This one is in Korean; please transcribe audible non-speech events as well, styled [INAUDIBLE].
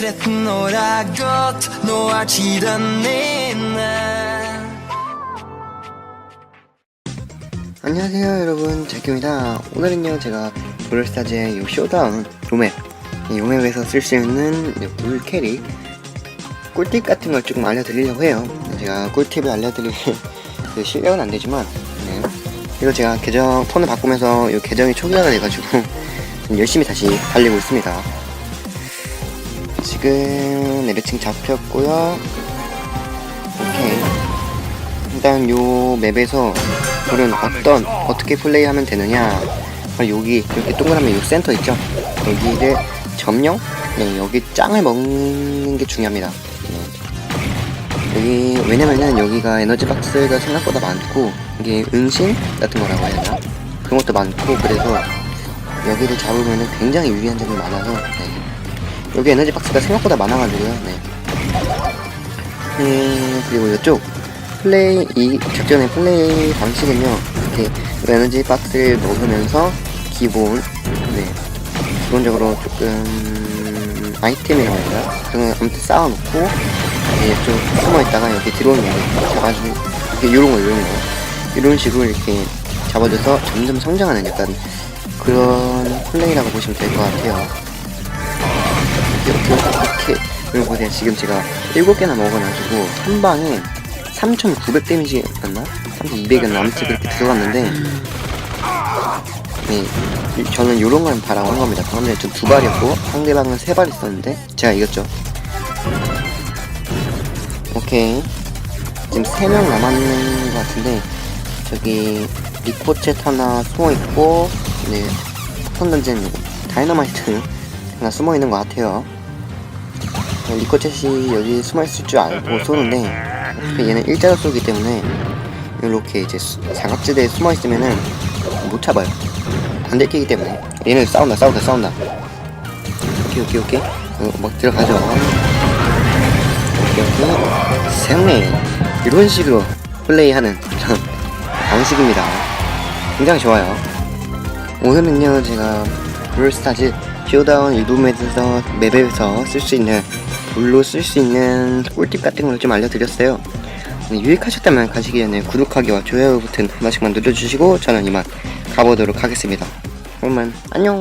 secret något Noir tiden inne 안녕하세요 여러분. 제키입니다. 오늘은요 제가 브롤스타즈의 요 쇼다운 요맵 이 요맵에서 쓸 수 있는 이물 캐릭 꿀팁 같은 걸 조금 알려드리려고 해요. 제가 꿀팁을 알려드릴 [LAUGHS] 그 실력은 안 되지만 네. 그리고 제가 계정 폰을 바꾸면서 이 계정이 초기화가 돼가지고 좀 [LAUGHS] 열심히 다시 달리고 있습니다 지금 레벨층 잡혔고요. 오케이. 일단 요 맵에서 우리는 어떤 어떻게 플레이하면 되느냐. 여기 이렇게 동그라미 요 센터 있죠? 여기를 점령? 네 여기 짱을 먹는 게 중요합니다. 네. 여기 왜냐면은 여기가 에너지 박스가 생각보다 많고 이게 은신 같은 거라고 해야 되나? 그런 것도 많고 그래서 여기를 잡으면은 굉장히 유리한 점이 많아서 네. 여기 에너지 박스가 생각보다 많아가지고요. 네. 네, 그리고 이쪽 플레이 이 작전의 플레이 방식은요 이렇게 에너지 박스를 먹으면서 기본 네. 기본적으로 조금 아이템이라고 해야 되나 아무튼 쌓아놓고 이제 좀 숨어 있다가 여기 들어오는 거 잡아주고 이렇게 요런 거 요런 거. 이런 식으로 이렇게 잡아줘서 점점 성장하는 약간 그런 플레이라고 보시면 될 것 같아요 이렇게 이렇게. 이거 보세요 지금 제가 7개나 먹어가지고 한 방에 3,900 데미지 였나? 3,200은 아무튼 그렇게 들어갔는데 네 이- 저는 요런 걸 바라고 한 겁니다. 방금 전에 저두 발이었고 상대방은 세 발 있었는데 제가 이겼죠. 오케이. 지금 3명 남았는 것 같은데 저기 리코챗 하나 숨어있고 네 폭탄 던지는 다이너마이트 하나 숨어 있는 것 같아요. 리코챗이 여기 숨어 있을 줄 알고 쏘는데 얘는 일자로 쏘기 때문에 이렇게 이제 수- 사각지대에 숨어 있으면은 못 잡아요. 안 들키기 때문에. 얘는 싸운다 싸운다 싸운다. 오케이 오케이 오케이. 어, 막 들어가죠. 오케이 오케이. 생리 이런 식으로 플레이하는 그런 [LAUGHS] 방식입니다. 굉장히 좋아요. 오늘은요 제가 브롤스타즈 쇼다운 일부 맵에서 맵에서 쓸 수 있는 불로 쓸 수 있는 꿀팁 같은 걸 좀 알려드렸어요. 네, 유익하셨다면 가시기 전에 구독하기와 좋아요 버튼 한 번씩만 눌러주시고 저는 이만 가보도록 하겠습니다. 그러면 안녕